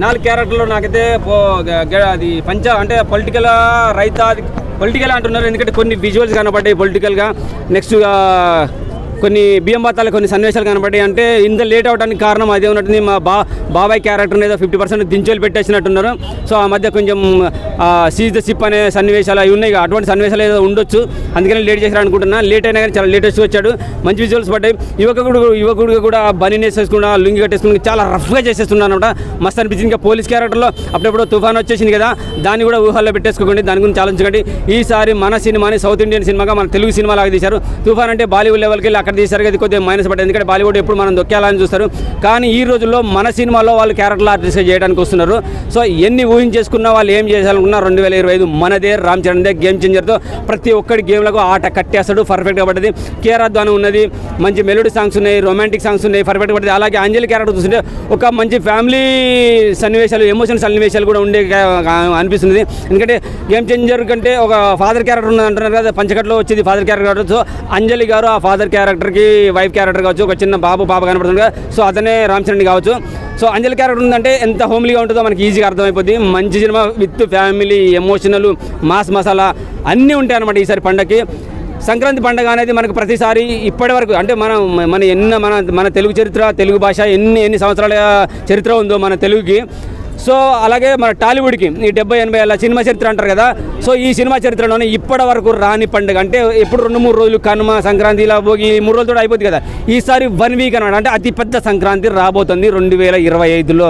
నాలుగు క్యారెక్టర్లో నాకైతే పో- అది పంచ అంటే పొలిటికల్ రైతా పొలిటికల్ అంటున్నారు. ఎందుకంటే కొన్ని విజువల్స్ కనబడ్డాయి పొలిటికల్గా నెక్స్ట్ కొన్ని బియ్యం బత్తాలు కొన్ని సన్నివేశాలు కనబడ్డాయి. అంటే ఇంత లేట్ అవడానికి కారణం అదే ఉన్నట్టుంది. మా బా బాబాయ్ క్యారెక్టర్ని ఏదో ఫిఫ్టీ పర్సెంట్ దించేలు పెట్టేసినట్టున్నారు. సో ఆ మధ్య కొంచెం సీజ్ ద సిప్ అనే సన్నివేశాలు అవి ఉన్నాయి. అటువంటి సన్నివేశాలు ఏదో ఉండొచ్చు. అందుకని లేట్ చేశారు అనుకుంటున్నా. లేట్ అయినా కానీ చాలా లేటెస్ట్ వచ్చాడు. మంచి విజువల్స్ పడ్డాయి. యువకుడు యువకుడు కూడా బనీని వేసేసుకున్నా లుంగి కట్టేసుకుని చాలా రఫ్గా చేసేస్తున్నాను అనమాట మస్తు అనిపించింది ఇంకా పోలీస్ క్యారెక్టర్లో. అప్పుడప్పుడు తుఫాన్ వచ్చేసింది కదా దాన్ని కూడా ఊహల్లో పెట్టేసుకోకండి. దాని గురించి ఆలోచించకండి. ఈసారి మన సినిమాని సౌత్ ఇండియన్ సినిమాగా మన తెలుగు సినిమా లాగా తీశారు. తుఫాన్ అంటే బాలీవుడ్ లెవెల్కి వెళ్ళి అక్కడ తీశారు అది కొద్దిగా మైనస్ పడ్డది ఎందుకంటే బాలీవుడ్ ఎప్పుడు మనం దొక్కేయాలని చూస్తారు. కానీ ఈ రోజుల్లో మన సినిమాలో వాళ్ళు క్యారెక్టర్ ఆర్టిస్ట్ చేయడానికి వస్తున్నారు. సో ఎన్ని ఊహించేసుకున్నా వాళ్ళు ఏం చేయాలనుకున్నా రెండు వేల ఇరవై ఐదు మనదే రామ్ చరణ్ దే గేమ్ చేంజర్తో ప్రతి ఒక్కటి గేమ్లకు ఆట కట్టేస్తాడు పర్ఫెక్ట్గా పడ్డది. కేఆర్ అద్వాని ఉన్నది మంచి మెలోడీ సాంగ్స్ ఉన్నాయి రొమాంటిక్ సాంగ్స్ ఉన్నాయి పర్ఫెక్ట్గా పడ్డది. అలాగే అంజలి క్యారెక్టర్ చూస్తుంటే ఒక మంచి ఫ్యామిలీ సన్నివేశాలు ఎమోషనల్ సన్నివేశాలు కూడా ఉండే అనిపిస్తుంది ఎందుకంటే గేమ్ చేంజర్ కంటే ఒక ఫాదర్ క్యారెక్టర్ ఉన్నది అంటున్నారు కదా పంచకట్లో వచ్చేది ఫాదర్ క్యారెక్టర్ సో అంజలి గారు ఆ ఫాదర్ క్యారెక్టర్కి వైఫ్ క్యారెక్టర్ కావచ్చు ఒక చిన్న బాబు పాప కనపడుతుంది కదా సో అతనే రామచరణ్ కావచ్చు. సో అంజలి క్యారెక్టర్ ఉందంటే ఎంత హోమ్లీగా ఉంటుందో మనకి ఈజీగా అర్థమైపోద్ది. మంచి cinema with family emotional mass masala అన్నీ ఉంటాయి అనమాట ఈసారి పండగకి సంక్రాంతి పండుగ అనేది మనకు ప్రతిసారి ఇప్పటి వరకు అంటే మనం మన ఎన్న మన మన తెలుగు చరిత్ర తెలుగు భాష ఎన్ని ఎన్ని సంవత్సరాల చరిత్ర ఉందో మన తెలుగుకి సో అలాగే మన టాలీవుడ్కి ఈ డెబ్బై ఎనభై ఏళ్ళ సినిమా చరిత్ర అంటారు కదా సో ఈ సినిమా చరిత్రలోనే ఇప్పటి వరకు రాని పండుగ. అంటే ఎప్పుడు రెండు మూడు రోజులు కనుమ సంక్రాంతి ఇలా భోగి ఈ మూడు రోజులు అయిపోతుంది కదా. ఈసారి వన్ వీక్ అనమాట అంటే అతిపెద్ద సంక్రాంతి రాబోతుంది రెండు వేల ఇరవై ఐదులో.